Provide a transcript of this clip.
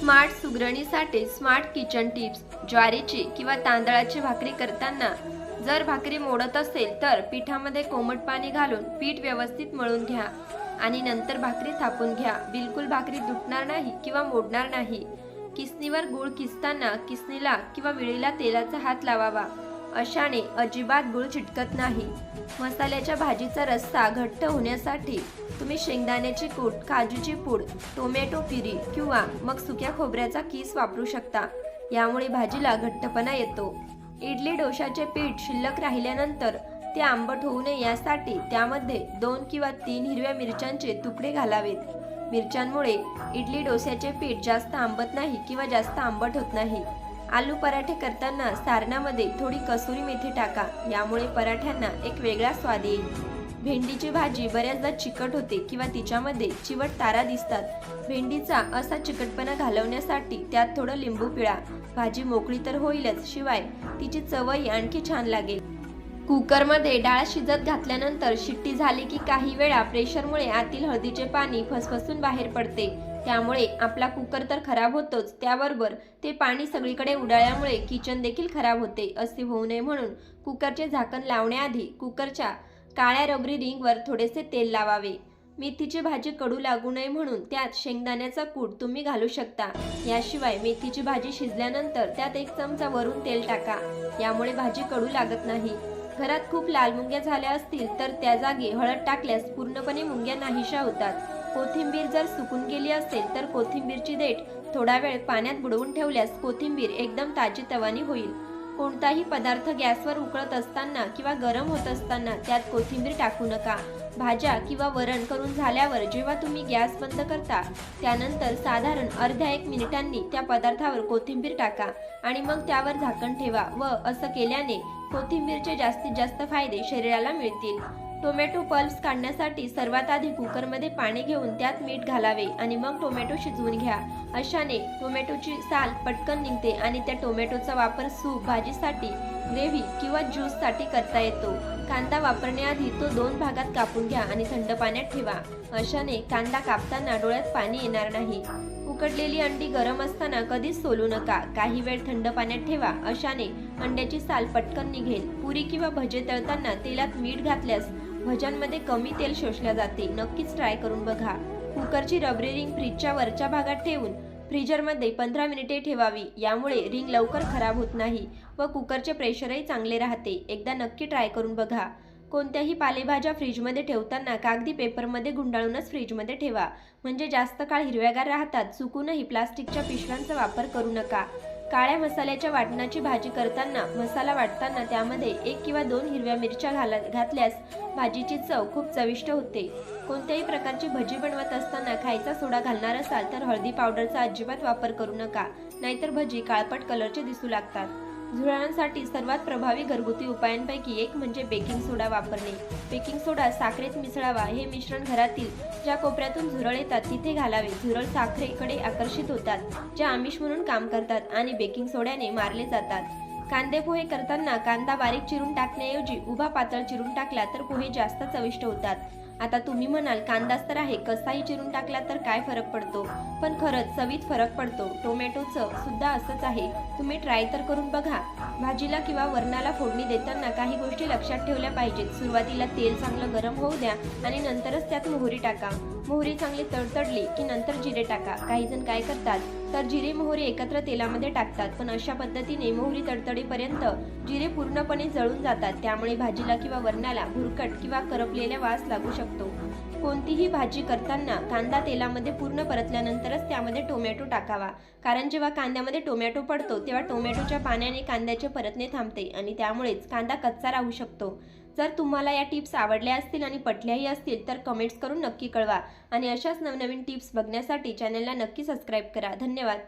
Smart सुगरणीसाठी smart kitchen tips ज्वारीची किंवा तांदळाची भाकरी करताना जर भाकरी मोडत असेल तर पिठामध्ये कोमट पाणी घालून पीठ व्यवस्थित मळून घ्या. आणि नंतर भाकरी थापून घ्या. बिलकुल भाकरी तुटणार नाही किंवा मोडणार नाही. किसनीवर गुळ किसताना किसनीला किंवा विळीला तेलाचा हात लावावा. अशाने अजिबात गुळ चिटकत नाही. मसाल्याच्या भाजीचा रस्सा घट्ट होण्यासाठी तुम्ही शेंगदाण्याची कूट काजूची पूड टोमॅटो पिरी किंवा मग सुक्या खोबऱ्याचा किस वापरू शकता. यामुळे भाजीला घट्टपणा येतो. इडली डोशाचे पीठ शिल्लक राहिल्यानंतर ते आंबट होऊ नये यासाठी त्यामध्ये दोन किंवा तीन हिरव्या मिरच्यांचे तुकडे घालावेत. मिरच्यांमुळे इडली डोस्याचे पीठ जास्त आंबत नाही किंवा जास्त आंबट होत नाही. आलू पराठे करताना सारणामध्ये थोडी कसुरी मेथी टाका. यामुळे पराठ्यांना एक वेगळा स्वाद येईल. भेंडीची भाजी बऱ्याचदा चिकट होते किंवा तिच्यामध्ये चिवट तारा दिसतात. भेंडीचा असा चिकटपणा घालवण्यासाठी त्यात थोडं लिंबू पिळा. भाजी मोकळी तर होईलच शिवाय तिची चवही आणखी छान लागेल. कुकरमध्ये डाळ शिजत घातल्यानंतर शिट्टी झाली की काही वेळा प्रेशरमुळे आतील हळदीचे पाणी फसफसून बाहेर पडते. त्यामुळे आपला कुकर तर खराब होतोच त्याबरोबर ते पाणी सगळीकडे उडाल्यामुळे किचन देखील खराब होते असे होऊ नये म्हणून कुकरचे झाकण लावण्याआधी कुकरच्या काळ्या रबरी रिंगवर थोडेसे तेल लावावे. मेथीची भाजी कडू लागू नये म्हणून त्यात शेंगदाण्याचा कूट तुम्ही घालू शकता. याशिवाय मेथीची भाजी शिजल्यानंतर त्यात एक चमचा वरून तेल टाका. यामुळे भाजी कडू लागत नाही. घरात खूप लाल मुंग्या झाल्या असतील तर त्या जागी हळद टाकल्यास पूर्णपणे मुंग्या नाहीशा होतात. कोथिंबीर जर सुकून गेली असेल तर कोथिंबीरची देठ थोडा वेळ पाण्यात बुडवून ठेवल्यास कोथिंबीर एकदम ताजी तवानी होईल. कोणताही पदार्थ गॅसवर उकळत असताना किंवा गरम होत असताना त्यात कोथिंबीर टाकू नका. भाज्या किंवा वरण करून झाल्यावर जेव्हा तुम्ही गॅस बंद करता त्यानंतर साधारण अर्ध्या एक मिनिटांनी त्या पदार्थावर कोथिंबीर टाका आणि मग त्यावर झाकण ठेवा व असं केल्याने कोथिंबीरचे जास्तीत जास्त फायदे शरीराला मिळतील. टोमॅटो पल्प्स काढण्यासाठी सर्वात आधी कुकरमध्ये पाणी घेऊन त्यात मीठ घालावे आणि मग टोमॅटो शिजवून घ्या. अशाने टोमॅटोची साल पटकन निघते आणि त्या टोमॅटोचा वापर सूप भाजीसाठी ग्रेव्ही किंवा ज्यूससाठी करता येतो. कांदा वापरण्याआधी तो दोन भागात कापून घ्या आणि थंड पाण्यात ठेवा. अशाने कांदा कापताना डोळ्यात पाणी येणार नाही. उकडलेली अंडी गरम असताना कधीच सोलू नका. काही वेळ थंड पाण्यात ठेवा. अशाने अंड्याची साल पटकन निघेल. पुरी किंवा भजे तळताना तेलात मीठ घातल्यास भज्यांमध्ये कमी तेल शोषल्या जाते. नक्कीच ट्राय करून बघा. कुकरची रबरी रिंग फ्रीजच्या वरच्या भागात ठेवून फ्रीजरमध्ये पंधरा मिनिटे ठेवावी. यामुळे रिंग लवकर खराब होत नाही व कुकरचे प्रेशरही चांगले राहते. एकदा नक्की ट्राय करून बघा. कोणत्याही पालेभाज्या फ्रीजमध्ये ठेवताना कागदी पेपरमध्ये गुंडाळूनच फ्रीजमध्ये ठेवा. म्हणजे जास्त काळ हिरव्यागार राहतात. चुकूनही प्लास्टिकच्या पिशव्यांचा वापर करू नका. काळ्या मसाल्याच्या वाटणाची भाजी करताना मसाला वाटताना त्यामध्ये एक किंवा दोन हिरव्या मिरच्या घाला घातल्यास भाजीची चव खूप चविष्ट होते. कोणत्याही प्रकारची भजी बनवत असताना खायचा सोडा घालणार असाल तर हळदी पावडरचा अजिबात वापर करू नका. नाहीतर भजी काळपट कलरचे दिसू लागतात. झुरळांसाठी सर्वात प्रभावी घरगुती उपायांपैकी एक म्हणजे बेकिंग सोडा वापरणे. बेकिंग सोडा साखरेत मिसळावा हे मिश्रण घरातील ज्या कोपऱ्यातून झुरळ येतात तिथे घालावे. झुरळ साखरेकडे आकर्षित होतात जे आमिष म्हणून काम करतात आणि बेकिंग सोड्याने मारले जातात. कांदे पोहे करताना कांदा बारीक चिरून टाकण्याऐवजी उभा पातळ चिरून टाकला तर पोहे जास्त चविष्ट होतात. आता तुम्ही म्हणाल कांदाच तर आहे. कसाही चिरून टाकला तर काय फरक पडतो? पण खरंच चवीत फरक पडतो. टोमॅटोचं सुद्धा असंच आहे. तुम्ही ट्राय तर करून बघा. भाजीला किंवा वरणाला फोडणी देताना काही गोष्टी लक्षात ठेवल्या पाहिजेत. सुरुवातीला तेल चांगलं गरम होऊ द्या आणि नंतरच त्यात मोहरी टाका. मोहरी चांगली तडतडली की नंतर जिरे टाका. काही जण काय करतात? तर जिरे मोहरी एकत्र तेलामध्ये टाकतात. पण अशा पद्धतीने मोहरी तडतडीपर्यंत जिरे पूर्णपणे जळून जातात. त्यामुळे भाजीला किंवा वरणाला भुरकट किंवा करपलेला वास लागू शकतो. कोणतीही भाजी करताना कांदा तेलामध्ये पूर्ण परतल्यानंतरच त्यामध्ये टोमॅटो टाकावा. कारण जेव्हा कांद्यामध्ये टोमॅटो पडतो तेव्हा टोमॅटोच्या पाण्याने कांद्याचे परतणे थांबते आणि त्यामुळेच कांदा कच्चा राहू शकतो. जर तुम्हाला या टिप्स आवडल्या असतील आणि पटल्याही असतील तर कमेंट्स करून नक्की कळवा. आणि अशाच नवनवीन टिप्स बघण्यासाठी चॅनलला नक्की सबस्क्राईब करा. धन्यवाद.